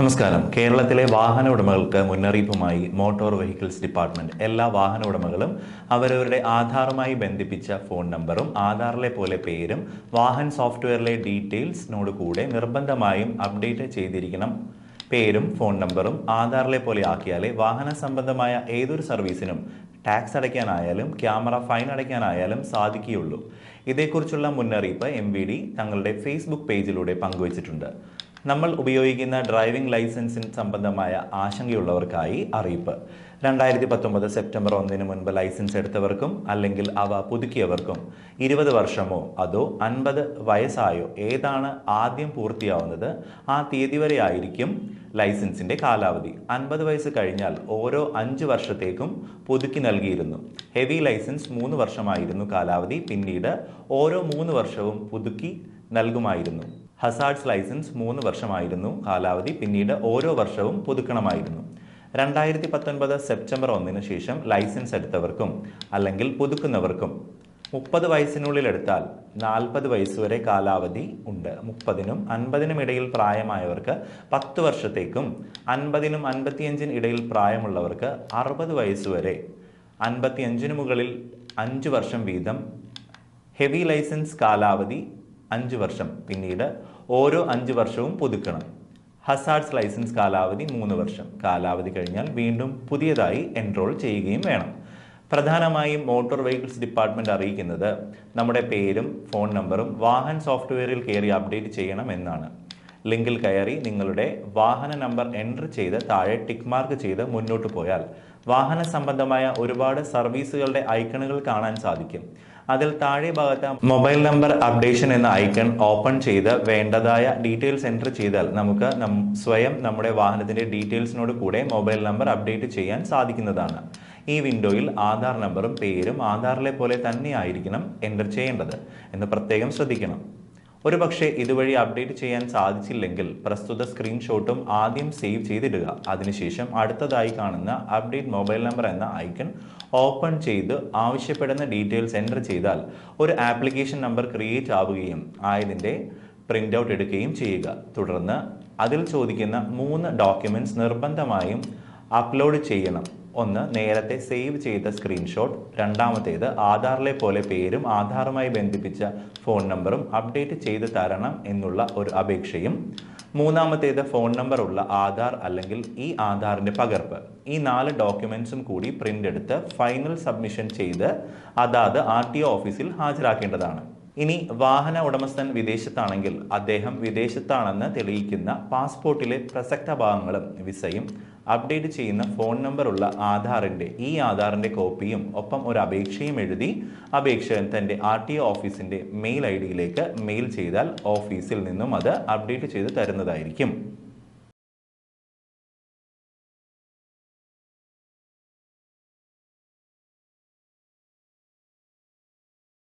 നമസ്കാരം. കേരളത്തിലെ വാഹന ഉടമകൾക്ക് മുന്നറിയിപ്പുമായി മോട്ടോർ വെഹിക്കിൾസ് ഡിപ്പാർട്ട്മെന്റ് എല്ലാ വാഹന ഉടമകളും അവരവരുടെ ആധാറുമായി ബന്ധിപ്പിച്ച ഫോൺ നമ്പറും ആധാറിലെ പോലെ പേരും വാഹൻ സോഫ്റ്റ്വെയറിലെ ഡീറ്റെയിൽസിനോട് കൂടെ നിർബന്ധമായും അപ്ഡേറ്റ് ചെയ്തിരിക്കണം. പേരും ഫോൺ നമ്പറും ആധാറിലെ പോലെ ആക്കിയാലേ വാഹന സംബന്ധമായ ഏതൊരു സർവീസിനും ടാക്സ് അടയ്ക്കാനായാലും ക്യാമറ ഫൈൻ അടയ്ക്കാനായാലും സാധിക്കുകയുള്ളൂ. ഇതേക്കുറിച്ചുള്ള മുന്നറിയിപ്പ് എം തങ്ങളുടെ ഫേസ്ബുക്ക് പേജിലൂടെ പങ്കുവച്ചിട്ടുണ്ട്. നമ്മൾ ഉപയോഗിക്കുന്ന ഡ്രൈവിംഗ് ലൈസൻസിന് സംബന്ധമായ ആശങ്കയുള്ളവർക്കായി അറിയിപ്പ്. രണ്ടായിരത്തി പത്തൊമ്പത് സെപ്റ്റംബർ ഒന്നിന് മുൻപ് ലൈസൻസ് എടുത്തവർക്കും അല്ലെങ്കിൽ അവ പുതുക്കിയവർക്കും ഇരുപത് വർഷമോ അതോ അൻപത് വയസ്സായോ ഏതാണ് ആദ്യം പൂർത്തിയാവുന്നത്? ആ തീയതി വരെ ആയിരിക്കും ലൈസൻസിന്റെ കാലാവധി. അൻപത് വയസ്സ് കഴിഞ്ഞാൽ ഓരോ അഞ്ച് വർഷത്തേക്കും പുതുക്കി നൽകിയിരുന്നു. ഹെവി ലൈസൻസ് മൂന്ന് വർഷമായിരുന്നു കാലാവധി. പിന്നീട് ഓരോ മൂന്ന് വർഷവും പുതുക്കി നൽകുമായിരുന്നു. ഹസാർഡ്സ് ലൈസൻസ് മൂന്ന് വർഷമായിരുന്നു കാലാവധി പിന്നീട് ഓരോ വർഷവും പുതുക്കണമായിരുന്നു. രണ്ടായിരത്തി പത്തൊൻപത് സെപ്റ്റംബർ ഒന്നിന് ശേഷം ലൈസൻസ് എടുത്തവർക്കും അല്ലെങ്കിൽ പുതുക്കുന്നവർക്കും മുപ്പത് വയസ്സിനുള്ളിൽ എടുത്താൽ നാൽപ്പത് വയസ്സുവരെ കാലാവധി ഉണ്ട്. മുപ്പതിനും അൻപതിനും ഇടയിൽ പ്രായമായവർക്ക് പത്ത് വർഷത്തേക്കും അൻപതിനും അൻപത്തിയഞ്ചിന് ഇടയിൽ പ്രായമുള്ളവർക്ക് അറുപത് വയസ്സുവരെ അൻപത്തിയഞ്ചിന് മുകളിൽ അഞ്ച് വർഷം വീതം ഹെവി ലൈസൻസ് കാലാവധി അഞ്ച് വർഷം പിന്നീട് ഓരോ അഞ്ച് വർഷവും പുതുക്കണം. ഹസാർഡ്സ് ലൈസൻസ് കാലാവധി മൂന്ന് വർഷം. കാലാവധി കഴിഞ്ഞാൽ വീണ്ടും പുതിയതായി എൻറോൾ ചെയ്യുകയും വേണം. പ്രധാനമായും മോട്ടോർ വെഹിക്കിൾസ് ഡിപ്പാർട്ട്മെന്റ് അറിയിക്കുന്നത് നമ്മുടെ പേരും ഫോൺ നമ്പറും വാഹൻ സോഫ്റ്റ്വെയറിൽ കയറി അപ്ഡേറ്റ് ചെയ്യണം എന്നാണ്. ലിങ്കിൽ കയറി നിങ്ങളുടെ വാഹന നമ്പർ എന്റർ ചെയ്ത് താഴെ ടിക്ക് മാർക്ക് ചെയ്ത് മുന്നോട്ട് പോയാൽ വാഹന സംബന്ധമായ ഒരുപാട് സർവീസുകളുടെ ഐക്കണുകൾ കാണാൻ സാധിക്കും. അതിൽ താഴെ ഭാഗത്ത് മൊബൈൽ നമ്പർ അപ്ഡേഷൻ എന്ന ഐക്കൺ ഓപ്പൺ ചെയ്ത് വേണ്ടതായ ഡീറ്റെയിൽസ് എന്റർ ചെയ്താൽ നമുക്ക് സ്വയം നമ്മുടെ വാഹനത്തിന്റെ ഡീറ്റെയിൽസിനോട് കൂടെ മൊബൈൽ നമ്പർ അപ്ഡേറ്റ് ചെയ്യാൻ സാധിക്കുന്നതാണ്. ഈ വിൻഡോയിൽ ആധാർ നമ്പറും പേരും ആധാറിലെ പോലെ തന്നെ ആയിരിക്കണം എന്റർ ചെയ്യേണ്ടത് എന്ന് പ്രത്യേകം ശ്രദ്ധിക്കണം. ഒരുപക്ഷെ ഇതുവഴി അപ്ഡേറ്റ് ചെയ്യാൻ സാധിച്ചില്ലെങ്കിൽ പ്രസ്തുത സ്ക്രീൻഷോട്ടും ആദ്യം സേവ് ചെയ്തിടുക. അതിനുശേഷം അടുത്തതായി കാണുന്ന അപ്ഡേറ്റ് മൊബൈൽ നമ്പർ എന്ന ഐക്കൺ ഓപ്പൺ ചെയ്ത് ആവശ്യപ്പെടുന്ന ഡീറ്റെയിൽസ് എന്റർ ചെയ്താൽ ഒരു ആപ്ലിക്കേഷൻ നമ്പർ ക്രിയേറ്റ് ആവുകയും ആയതിന്റെ പ്രിന്റ് ഔട്ട് എടുക്കുകയും ചെയ്യുക. തുടർന്ന് അതിൽ ചോദിക്കുന്ന മൂന്ന് ഡോക്യുമെന്റ്സ് നിർബന്ധമായും അപ്ലോഡ് ചെയ്യണം. ഒന്ന് നേരത്തെ സേവ് ചെയ്ത സ്ക്രീൻഷോട്ട്. രണ്ടാമത്തേത് ആധാറിലെ പോലെ പേരും ആധാറുമായി ബന്ധിപ്പിച്ച ഫോൺ നമ്പറും അപ്ഡേറ്റ് ചെയ്ത് തരണം എന്നുള്ള ഒരു അപേക്ഷയും. മൂന്നാമത്തേത് ഫോൺ നമ്പർ ഉള്ള ആധാർ അല്ലെങ്കിൽ ഈ ആധാറിന്റെ പകർപ്പ്. ഈ നാല് ഡോക്യുമെൻസും കൂടി പ്രിന്റ് എടുത്ത് ഫൈനൽ സബ്മിഷൻ ചെയ്ത് അതാത് ആർ ടി ഒ ഓഫീസിൽ ഹാജരാക്കേണ്ടതാണ്. ഇനി വാഹന ഉടമസ്ഥൻ വിദേശത്താണെങ്കിൽ അദ്ദേഹം വിദേശത്താണെന്ന് തെളിയിക്കുന്ന പാസ്പോർട്ടിലെ പ്രസക്ത ഭാഗങ്ങളും വിസയും അപ്ഡേറ്റ് ചെയ്യുന്ന ഫോൺ നമ്പർ ഉള്ള ആധാറിന്റെ ഈ ആധാറിന്റെ കോപ്പിയും ഒപ്പം ഒരു അപേക്ഷയും എഴുതി അപേക്ഷകൻ തന്റെ ആർ ടി ഒ ഓഫീസിന്റെ മെയിൽ ഐ ഡിയിലേക്ക് മെയിൽ ചെയ്താൽ ഓഫീസിൽ നിന്നും അത് അപ്ഡേറ്റ് ചെയ്ത് തരുന്നതായിരിക്കും.